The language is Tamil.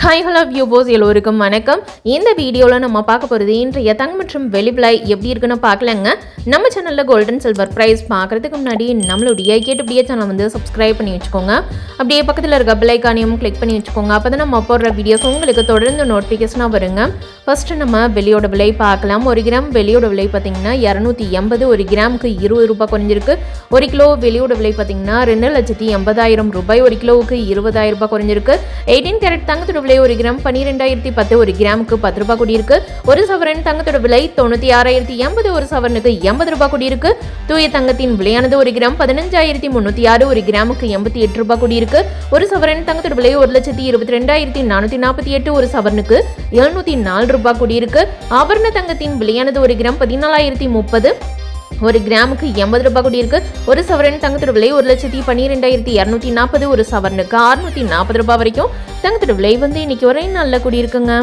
ஹாய் ஹலோ வியூபோஸ் எல்லோருக்கும் வணக்கம். இந்த வீடியோவில் நம்ம பார்க்க போகிறது இன்றைய தங்கம் மற்றும் வெளிவிலை எப்படி இருக்குன்னு பார்க்கலங்க. நம்ம சேனலில் கோல்டன் சில்வர் ப்ரைஸ் பார்க்குறதுக்கு முன்னாடி நம்மளுடைய கேட்டுப்படியே சேனல் வந்து சப்ஸ்கிரைப் பண்ணி வச்சுக்கோங்க. அப்படியே பக்கத்தில் இருக்க பிள்ளைக்கானையும் கிளிக் பண்ணி வச்சுக்கோங்க. அப்போ தான் நம்ம போடுற வீடியோஸ் உங்களுக்கு தொடர்ந்து நோட்டிஃபிகேஷனாக வருங்க. ஃபஸ்ட்டு நம்ம வெளியோட விலை பார்க்கலாம். ஒரு கிராம் வெளியோட விலை பார்த்தீங்கன்னா இரநூத்தி எண்பது ஒரு கிராமுக்கு இருபது ரூபாய் குறைஞ்சிருக்கு. ஒரு கிலோ வெளியோட விலை பார்த்தீங்கன்னா ரெண்டு லட்சத்தி எண்பதாயிரம் ரூபாய் ஒரு கிலோவுக்கு இருபதாயிரம் ரூபாய் குறைஞ்சிருக்கு. எயிட்டீன் கேரட் தங்கத்தோட விலை ஒரு கிராம் பன்னிரெண்டாயிரத்தி பத்து ஒரு கிராமுக்கு பத்து ரூபாய் கூடியிருக்கு. ஒரு சவரன் தங்கத்தோட விலை தொண்ணூற்றி ஆறாயிரத்தி எண்பது ஒரு சவரனுக்கு எண்பது ரூபாய் கூடியிருக்கு. தூய தங்கத்தின் விலையானது ஒரு கிராம் பதினஞ்சாயிரத்தி முந்நூற்றி ஆறு ஒரு கிராமுக்கு எண்பத்தி எட்டு ரூபாய் கூடியிருக்கு. ஒரு சவரன் தங்கத்தோட விலை ஒரு லட்சத்தி இருபத்தி ரெண்டாயிரத்தி நானூற்றி நாற்பத்தி எட்டு ஒரு சவரனுக்கு எழுநூற்றி நாலு ரூபாய் கூடியிருக்கு. ஆபரண தங்கத்தின் விலையானது ஒரு கிராம் பதினாலாயிரத்தி முப்பது. ஒரு கிராமுக்கு எண்பது ரூபாய் கூடி இருக்கு ஒரு சவரன் தங்கத்தோட விலை ஒரு லட்சத்தி பன்னிரெண்டாயிரத்தி இரநூத்தி நாற்பது ஒரு சவரனுக்கு அறுநூத்தி நாற்பது ரூபாய் வரைக்கும் தங்கத்தோட விலை வந்து இன்னைக்கு ஒரே நல்ல கூடி இருக்குங்க